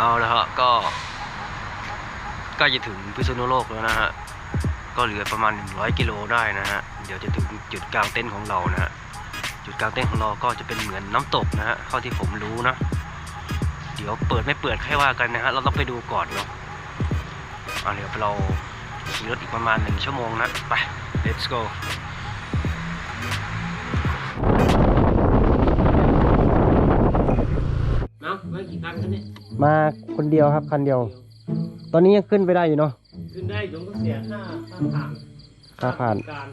เอาละฮะก็ใกล้จะถึงพิษณุโลกแล้วนะฮะ ก็เหลือประมาณ 100 กิโลได้นะฮะ เดี๋ยวจะถึงจุดกลางเต้นของเรานะฮะ จุดกลางเต้นของเราก็จะเป็นเหมือนน้ำตกนะฮะเท่าที่ผมรู้นะ เดี๋ยวเปิดไม่เปิดค่ว่ากันนะฮะ เราต้องไปดูก่อนเนาะเอาเดี๋ยวเราขี่รถอีกประมาณหนึ่งชั่วโมงนะ ไป let's go มากี่คันคะเนี่ยมาคนเดียวครับคันเดียว ตอนนี้ยังขึ้นไปได้อยู่เนาะขึ้นได้ยงก็เสียค่าค่าผ่านค่าผ่านการ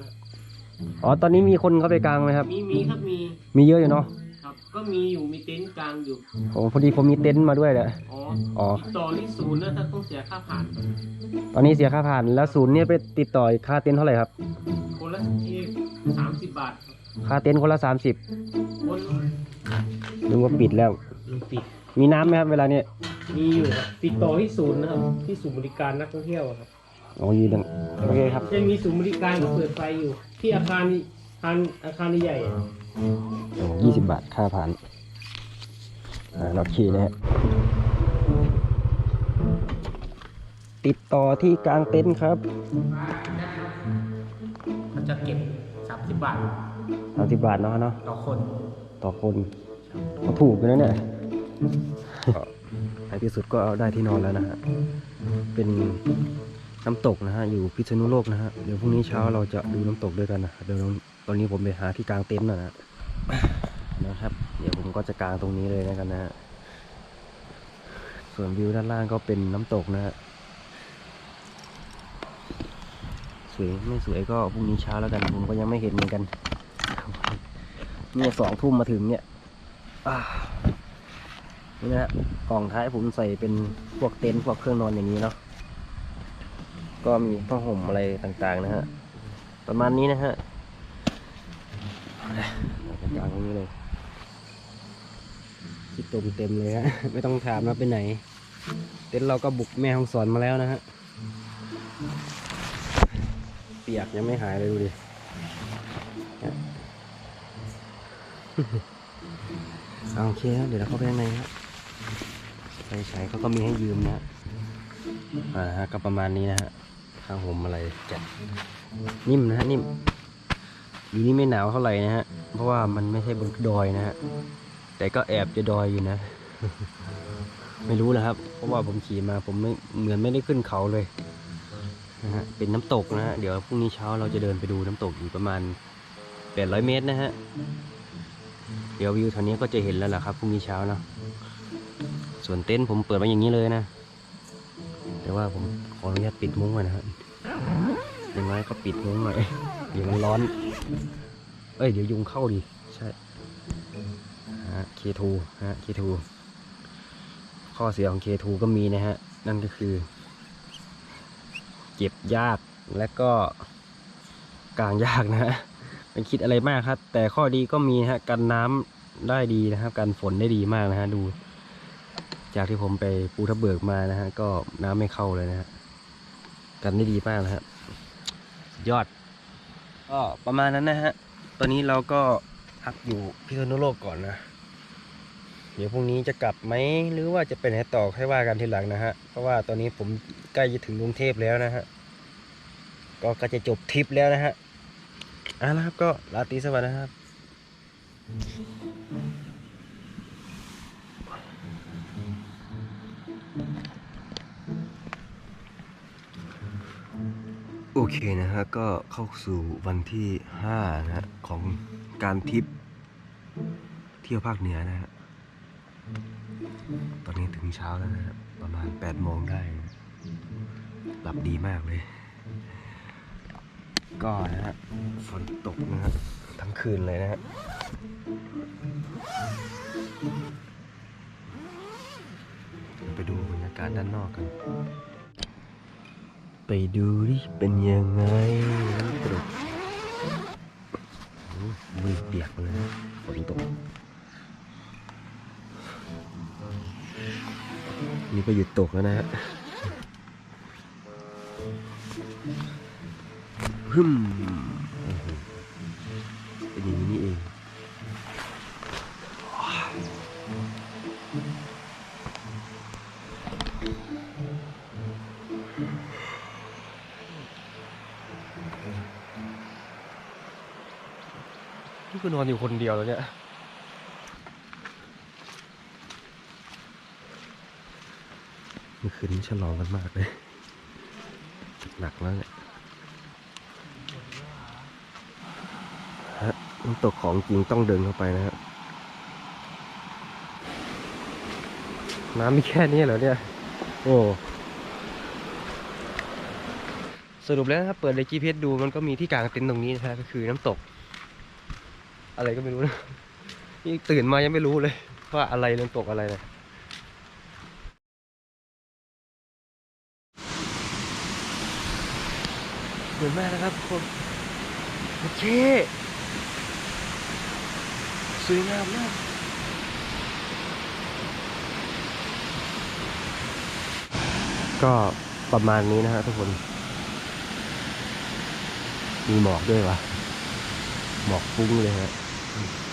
อ๋อตอนนี้มีคนเข้าไปกลางไหมครับ มีมีครับมีมีเยอะอยู่เนาะครับ ก็มีอยู่มีเต็นท์กลางอยู่โอ้พอดีผมมีเต็นท์มาด้วยแหละ อ๋ออ๋อ ติดต่อที่ศูนย์นะถ้าต้องเสียค่าผ่านตอนนี้เสียค่าผ่านแล้วศูนย์เนี่ยไปติดต่ออีกค่าเต็นท์เท่าไหร่ครับ คนละที่สามสิบบาทครับค่าเต็นท์คนละสามสิบคนนึกว่าปิดแล้วมันปิด มีน้ำไหมครับเวลาเนี้ยมีอยู่ครับติดต่อที่ศูนย์นะครับ ที่ศูนย์บริการนักท่องเที่ยวอะครับอ๋อยีดังโอเคครับ จะมีศูนย์บริการกับเปิดไฟอยู่ ที่อาคารอาคารอาคารใหญ่อะยี่สิบบาทค่าผ่านอ่าเราขี่นะฮะติดต่อที่กลางเต็นท์ครับเขาจะเก็บสามสิบบาทสามสิบบาทเนาะเนาะต่อคน ต่อคนก็ถูกอยู่นะเนี่ย ในที่สุดก็เอาได้ที่นอนแล้วนะฮะ เป็นน้ำตกนะฮะ อยู่พิษณุโลกนะฮะ เดี๋ยวพรุ่งนี้เช้าเราจะดูน้ำตกด้วยกันนะ เดี๋ยวตอนนี้ผมไปหาที่กลางเต็นท์นะฮะนะครับ เดี๋ยวผมก็จะกางตรงนี้เลยนะกันนะฮะ ส่วนวิวด้านล่างก็เป็นน้ำตกนะฮะ สวยไม่สวยก็พรุ่งนี้เช้าแล้วกัน ผมก็ยังไม่เห็นเหมือนกัน เนี่ยสองทุ่มมาถึงเนี่ยอ่า นี่นะฮะกล่องท้ายผมใส่เป็นพวกเต็นท์พวกเครื่องนอนอย่างนี้เนาะก็มีผ้าห่มอะไรต่างๆนะฮะประมาณนี้นะฮะกลางตรงนี้เลยคิดตรงเต็มเลยฮะไม่ต้องถามนะไปไหน เต็นท์เราก็บุกแม่ห้องสอนมาแล้วนะฮะเปียกยังไม่หายเลยดูดิเอาโอเค เดี๋ยวเราเข้าไปข้างในครับ ไฟฉายเขาก็มีให้ยืมนะฮะอ่าฮะก็ประมาณนี้นะฮะข้างผมอะไรจัดนิ่มนะฮะนิ่มอยู่นี่ไม่หนาวเท่าไหร่นะฮะ เพราะว่ามันไม่ใช่บนดอยนะฮะ แต่ก็แอบจะดอยอยู่นะ ไม่รู้นะครับ เพราะว่าผมขี่มาผมไม่เหมือนไม่ได้ขึ้นเขาเลยนะฮะ เป็นน้ำตกนะฮะ เดี๋ยวพรุ่งนี้เช้าเราจะเดินไปดูน้ำตกอยู่ประมาณ 800 เมตรนะฮะ เดี๋ยววิวแถวนี้ก็จะเห็นแล้วล่ะครับพรุ่งนี้เช้าเนาะ ส่วนเต็นท์ผมเปิดมาอย่างนี้เลยนะ แต่ว่าผมขออนุญาตปิดมุ้งก่อนนะครับอย่างไรก็ปิดมุ้งหน่อยเดี๋ยวมันร้อน เอ้ยเดี๋ยวยุงเข้าดิ ใช่ฮะ K2 ฮะ K2 ข้อเสียของ K2 ก็มีนะฮะ นั่นก็คือ เก็บยากและก็กลางยากนะฮะไม่คิดอะไรมากครับ แต่ข้อดีก็มีฮะ กันน้ำได้ดีนะครับ กันฝนได้ดีมากนะฮะ ดู จากที่ผมไปภูทับเบิกมานะฮะ ก็น้ำไม่เข้าเลยนะฮะ กันได้ดีมากนะฮะยอด ก็ประมาณนั้นนะฮะ ตอนนี้เราก็พักอยู่พิษณุโลกก่อนนะ เดี๋ยวพรุ่งนี้จะกลับไหมหรือว่าจะไปไหนต่อค่อยว่ากันทีหลังนะฮะ เพราะว่าตอนนี้ผมใกล้จะถึงกรุงเทพแล้วนะฮะ ก็ก็จะจบทริปแล้วนะฮะอะนะครับก็ลาตรีสวัสดิ์นะครับ โอเคนะฮะ ก็เข้าสู่วันที่ห้านะฮะของการทริปเที่ยวภาคเหนือนะฮะ ตอนนี้ถึงเช้าแล้วนะฮะ ประมาณแปดโมงได้ หลับดีมากเลย ก็นะฮะ ฝนตกนะฮะ ทั้งคืนเลยนะฮะไปดูบรรยากาศด้านนอกกัน ไปดูดิเป็นยังไงน้ำตกโอ้มือเปียกเลยฝนตกนี่ก็หยุดตกแล้วนะฮะฮึม นี่กูนอนอยู่คนเดียวแล้วเนี่ยเมื่อคืนนี้ฉลองกันมากเลยหนักแล้วเนี่ยฮะน้ำตกของจริงต้องเดินเข้าไปนะฮะน้ำมีแค่นี้เหรอเนี่ย โอ้สรุปแล้วนะครับเปิดใน GPS ดูมันก็มีที่กลางเต็นท์ตรงนี้นะฮะก็คือน้ำตก อะไรก็ไม่รู้นะนี่ตื่นมายังไม่รู้เลย ว่าอะไรน้ำตกอะไรนะเหมือนมากนะครับทุกคนโอเคสวยงามมากก็ประมาณนี้นะฮะทุกคน มีหมอกด้วยวะหมอกฟุ้งเลยฮะ อ่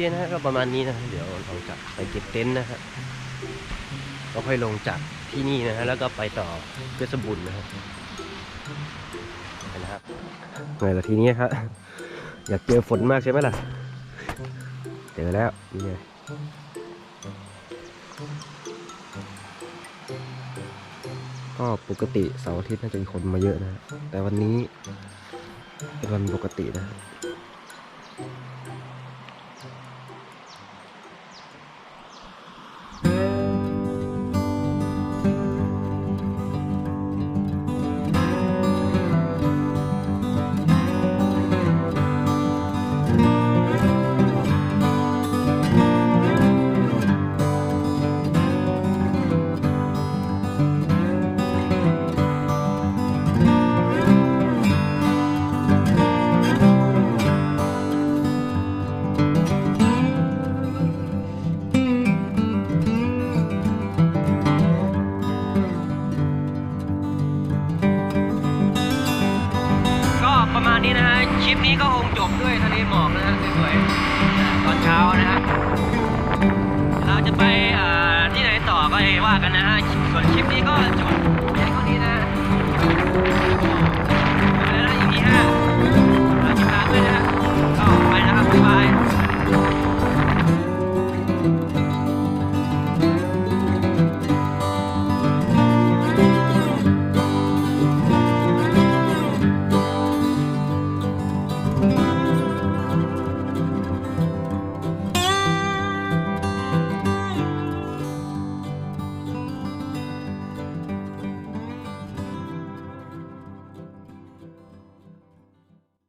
เคนะฮะก็ประมาณนี้นะ เดี๋ยวเราจะไปเก็บเต็นท์นะฮะก็ค่อยลงจากที่นี่นะฮะแล้วก็ไปต่อเพชรบุญนะฮะไปนะครับไงล่ะทีนี้ครับอยากเจอฝนมากใช่ไหมล่ะเจอแล้วนี่ไงก็ปกติเสาร์อาทิตย์น่าจะมีคนมาเยอะนะ แต่วันนี้เป็นวันปกตินะ ว่ากันนะฮะส่วนคลิปนี้ก็จบเพียงเท่านี้นะฮะ